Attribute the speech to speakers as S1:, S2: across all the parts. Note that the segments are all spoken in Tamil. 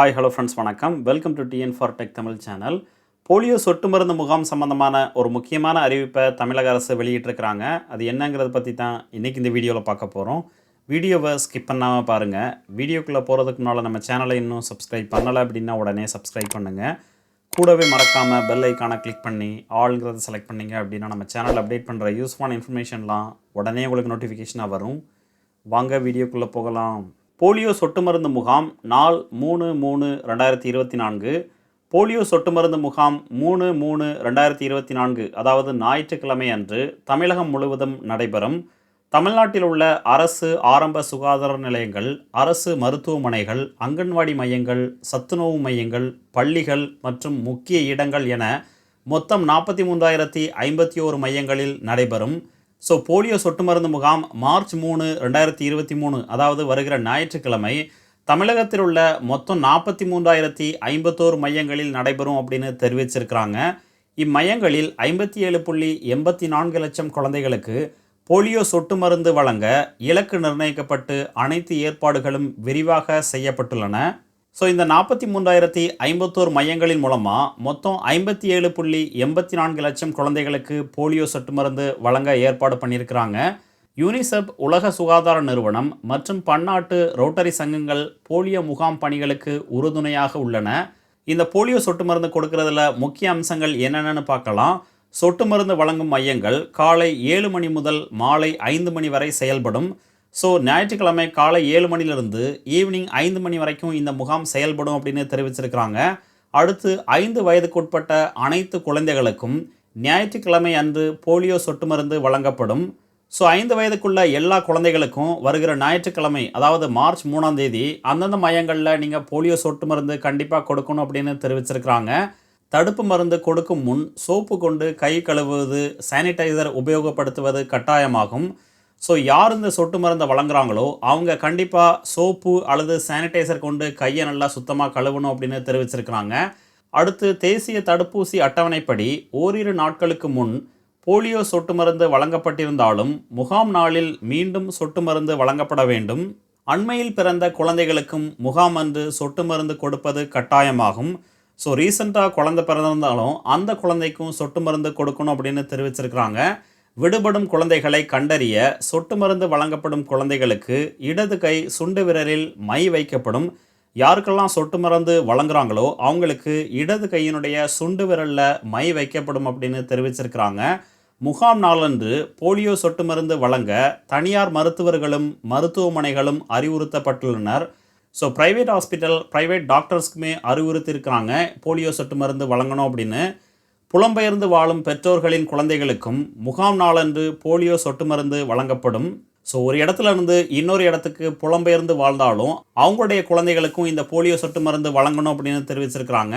S1: ஹாய் ஹலோ ஃப்ரெண்ட்ஸ் வணக்கம். Welcome to TN for tech Tamil channel polio சொட்டு மருந்து முகாம் சம்பந்தமான ஒரு முக்கியமான அறிவிப்பை தமிழக அரசு வெளியிட்டிருக்கிறாங்க. அது என்னங்கிறத பற்றி தான் இன்றைக்கி இந்த வீடியோவில் பார்க்க போகிறோம் வீடியோவை ஸ்கிப் பண்ணாமல் பாருங்கள் வீடியோக்குள்ளே போகிறதுக்கு முன்னால் நம்ம சேனலை இன்னும் சப்ஸ்கிரைப் பண்ணலை அப்படின்னா உடனே சப்ஸ்கிரைப் பண்ணுங்கள் கூடவே மறக்காமல் பெல் ஐக்கானை கிளிக் பண்ணி ஆளுங்கிறத செலக்ட் பண்ணீங்க அப்படின்னா நம்ம சேனல் அப்டேட் பண்ணுற யூஸ்ஃபுல்லான இன்ஃபர்மேஷன்லாம் உடனே உங்களுக்கு நோட்டிஃபிகேஷனாக வரும். வாங்க வீடியோக்குள்ளே போகலாம். போலியோ சொட்டு மருந்து முகாம் நாள் மூணு மூணு ரெண்டாயிரத்தி இருபத்தி நான்கு. போலியோ சொட்டு மருந்து முகாம் மூணு மூணு ரெண்டாயிரத்தி இருபத்தி நான்கு அதாவது ஞாயிற்றுக்கிழமை அன்று தமிழகம் முழுவதும் நடைபெறும். தமிழ்நாட்டில் உள்ள அரசு ஆரம்ப சுகாதார நிலையங்கள் அரசு மருத்துவமனைகள் அங்கன்வாடி மையங்கள் சத்துணவு மையங்கள் பள்ளிகள் மற்றும் முக்கிய இடங்கள் என மொத்தம் நாற்பத்தி மூன்றாயிரத்தி ஐம்பத்தி ஓரு மையங்களில் நடைபெறும். ஸோ போலியோ சொட்டு மருந்து முகாம் மார்ச் மூணு ரெண்டாயிரத்தி இருபத்தி மூணு அதாவது வருகிற ஞாயிற்றுக்கிழமை தமிழகத்தில் உள்ள மொத்தம் நாற்பத்தி மூன்றாயிரத்தி ஐம்பத்தோரு மையங்களில் நடைபெறும் அப்படின்னு தெரிவிச்சிருக்கிறாங்க. இம்மையங்களில் ஐம்பத்தி ஏழு புள்ளி எண்பத்தி நான்கு லட்சம் குழந்தைகளுக்கு போலியோ சொட்டு மருந்து வழங்க இலக்கு நிர்ணயிக்கப்பட்டு அனைத்து ஏற்பாடுகளும் விரிவாக செய்யப்பட்டுள்ளன. ஸோ இந்த நாற்பத்தி மூன்றாயிரத்தி ஐம்பத்தோரு மையங்களின் மூலமாக மொத்தம் ஐம்பத்தி ஏழு புள்ளி எண்பத்தி நான்கு லட்சம் குழந்தைகளுக்கு போலியோ சொட்டு மருந்து வழங்க ஏற்பாடு பண்ணியிருக்கிறாங்க. யூனிசெப் உலக சுகாதார நிறுவனம் மற்றும் பன்னாட்டு ரோட்டரி சங்கங்கள் போலியோ முகாம் பணிகளுக்கு உறுதுணையாக உள்ளன. இந்த போலியோ சொட்டு மருந்து கொடுக்கறதுல முக்கிய அம்சங்கள் என்னென்னு பார்க்கலாம். சொட்டு மருந்து வழங்கும் மையங்கள் காலை ஏழு மணி முதல் மாலை ஐந்து மணி வரை செயல்படும். ஸோ ஞாயிற்றுக்கிழமை காலை ஏழு மணிலிருந்து ஈவினிங் ஐந்து மணி வரைக்கும் இந்த முகாம் செயல்படும் அப்படின்னு தெரிவிச்சிருக்கிறாங்க. அடுத்து ஐந்து வயதுக்குட்பட்ட அனைத்து குழந்தைகளுக்கும் ஞாயிற்றுக்கிழமை அன்று போலியோ சொட்டு மருந்து வழங்கப்படும். ஸோ ஐந்து வயதுக்குள்ள எல்லா குழந்தைகளுக்கும் வருகிற ஞாயிற்றுக்கிழமை அதாவது மார்ச் மூணாம் தேதி அந்தந்த மையங்களில் நீங்கள் போலியோ சொட்டு மருந்து கண்டிப்பாக கொடுக்கணும் அப்படின்னு தெரிவிச்சிருக்கிறாங்க. தடுப்பு மருந்து கொடுக்கும் முன் சோப்பு கொண்டு கை கழுவுவது சானிடைசர் உபயோகப்படுத்துவது கட்டாயமாகும். ஸோ யார் இந்த சொட்டு மருந்தை வழங்குறாங்களோ அவங்க கண்டிப்பாக சோப்பு அல்லது சானிடைசர் கொண்டு கையை நல்லா சுத்தமாக கழுவணும் அப்படின்னு தெரிவிச்சிருக்கிறாங்க. அடுத்து தேசிய தடுப்பூசி அட்டவணைப்படி ஓரிரு நாட்களுக்கு முன் போலியோ சொட்டு மருந்து வழங்கப்பட்டிருந்தாலும் முகாம் நாளில் மீண்டும் சொட்டு மருந்து வழங்கப்பட வேண்டும். அண்மையில் பிறந்த குழந்தைகளுக்கும் முகாம் அன்று சொட்டு மருந்து கொடுப்பது கட்டாயமாகும். ஸோ ரீசெண்டாக குழந்தை பிறந்திருந்தாலும் அந்த குழந்தைக்கும் சொட்டு மருந்து கொடுக்கணும் அப்படின்னு தெரிவிச்சிருக்கிறாங்க. விடுபடும் குழந்தைகளை கண்டறிய சொட்டு மருந்து வழங்கப்படும் குழந்தைகளுக்கு இடது கை சுண்டு விரலில் மை வைக்கப்படும். யாருக்கெல்லாம் சொட்டு மருந்து வழங்குறாங்களோ அவங்களுக்கு இடது கையினுடைய சுண்டு விரலில் மை வைக்கப்படும் அப்படின்னு தெரிவிச்சிருக்கிறாங்க. முகாம் நாளன்று போலியோ சொட்டு மருந்து வழங்க தனியார் மருத்துவர்களும் மருத்துவமனைகளும் அறிவுறுத்தப்பட்டுள்ளனர். ஸோ ப்ரைவேட் ஹாஸ்பிட்டல் ப்ரைவேட் டாக்டர்ஸ்க்குமே அறிவுறுத்தியிருக்கிறாங்க போலியோ சொட்டு மருந்து வழங்கணும் அப்படின்னு. புலம்பெயர்ந்து வாழும் பெற்றோர்களின் குழந்தைகளுக்கும் முகாம் நாளன்று போலியோ சொட்டு மருந்து வழங்கப்படும். ஸோ ஒரு இடத்துல இருந்து இன்னொரு இடத்துக்கு புலம்பெயர்ந்து வாழ்ந்தாலும் அவங்களுடைய குழந்தைகளுக்கும் இந்த போலியோ சொட்டு மருந்து வழங்கணும் அப்படின்னு தெரிவிச்சிருக்கிறாங்க.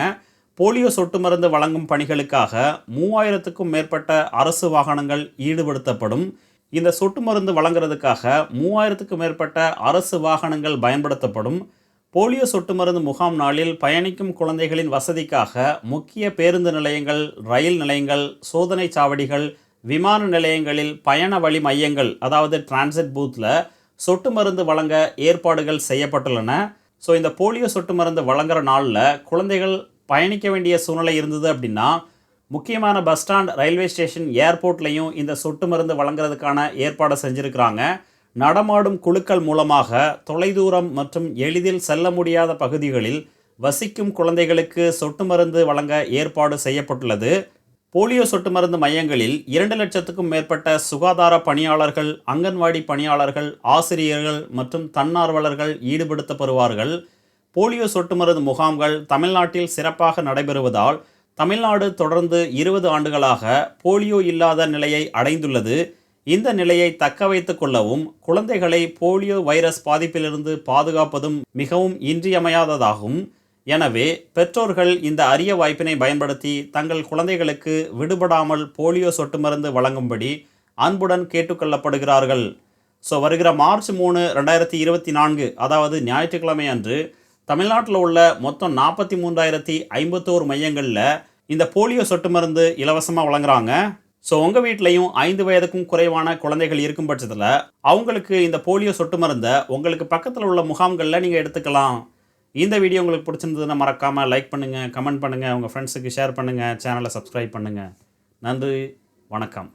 S1: போலியோ சொட்டு மருந்து வழங்கும் பணிகளுக்காக மூவாயிரத்துக்கும் மேற்பட்ட அரசு வாகனங்கள் ஈடுபடுத்தப்படும். இந்த சொட்டு மருந்து வழங்குறதுக்காக மூவாயிரத்துக்கும் மேற்பட்ட அரசு வாகனங்கள் பயன்படுத்தப்படும். போலியோ சொட்டு மருந்து முகாம் நாளில் பயணிக்கும் குழந்தைகளின் வசதிக்காக முக்கிய பேருந்து நிலையங்கள் ரயில் நிலையங்கள் சோதனை சாவடிகள் விமான நிலையங்களில் பயண வழி மையங்கள் அதாவது டிரான்சிட் பூத்தில் சொட்டு மருந்து வழங்க ஏற்பாடுகள் செய்யப்பட்டுள்ளன. ஸோ இந்த போலியோ சொட்டு மருந்து வழங்குற நாளில் குழந்தைகள் பயணிக்க வேண்டிய சூழ்நிலை இருந்தது அப்படின்னா முக்கியமான பஸ் ஸ்டாண்ட் ரயில்வே ஸ்டேஷன் ஏர்போர்ட்லேயும் இந்த சொட்டு மருந்து வழங்குறதுக்கான ஏற்பாடை செஞ்சுருக்கிறாங்க. நடமாடும் குழுக்கள் மூலமாக தொலைதூரம் மற்றும் எளிதில் செல்ல முடியாத பகுதிகளில் வசிக்கும் குழந்தைகளுக்கு சொட்டு மருந்து வழங்க ஏற்பாடு செய்யப்பட்டுள்ளது. போலியோ சொட்டு மருந்து மையங்களில் இரண்டு லட்சத்துக்கும் மேற்பட்ட சுகாதார பணியாளர்கள் அங்கன்வாடி பணியாளர்கள் ஆசிரியர்கள் மற்றும் தன்னார்வலர்கள் ஈடுபடுத்தப்படுவார்கள். போலியோ சொட்டு மருந்து முகாம்கள் தமிழ்நாட்டில் சிறப்பாக நடைபெறுவதால் தமிழ்நாடு தொடர்ந்து இருபது ஆண்டுகளாக போலியோ இல்லாத நிலையை அடைந்துள்ளது. இந்த நிலையை தக்க வைத்து கொள்ளவும் குழந்தைகளை போலியோ வைரஸ் பாதிப்பிலிருந்து பாதுகாப்பதும் மிகவும் இன்றியமையாததாகும். எனவே பெற்றோர்கள் இந்த அரிய வாய்ப்பினை பயன்படுத்தி தங்கள் குழந்தைகளுக்கு விடுபடாமல் போலியோ சொட்டு மருந்து வழங்கும்படி அன்புடன் கேட்டுக்கொள்ளப்படுகிறார்கள். ஸோ வருகிற மார்ச் மூணு ரெண்டாயிரத்தி இருபத்தி நான்கு அதாவது ஞாயிற்றுக்கிழமை அன்று தமிழ்நாட்டில் உள்ள மொத்தம் நாற்பத்தி மூன்றாயிரத்தி ஐம்பத்தோரு மையங்களில் இந்த போலியோ சொட்டு மருந்து இலவசமாக வழங்குறாங்க. ஸோ உங்கள் வீட்லேயும் ஐந்து வயதுக்கும் குறைவான குழந்தைகள் இருக்கும் பட்சத்தில் அவங்களுக்கு இந்த போலியோ சொட்டு மருந்தை உங்களுக்கு பக்கத்தில் உள்ள முகாம்களில் நீங்கள் எடுத்துக்கலாம். இந்த வீடியோ உங்களுக்கு பிடிச்சிருந்ததுன்னா மறக்காமல் லைக் பண்ணுங்கள் கமெண்ட் பண்ணுங்கள் உங்கள் ஃப்ரெண்ட்ஸுக்கு ஷேர் பண்ணுங்கள் சேனலை சப்ஸ்கிரைப் பண்ணுங்கள் நன்றி வணக்கம்.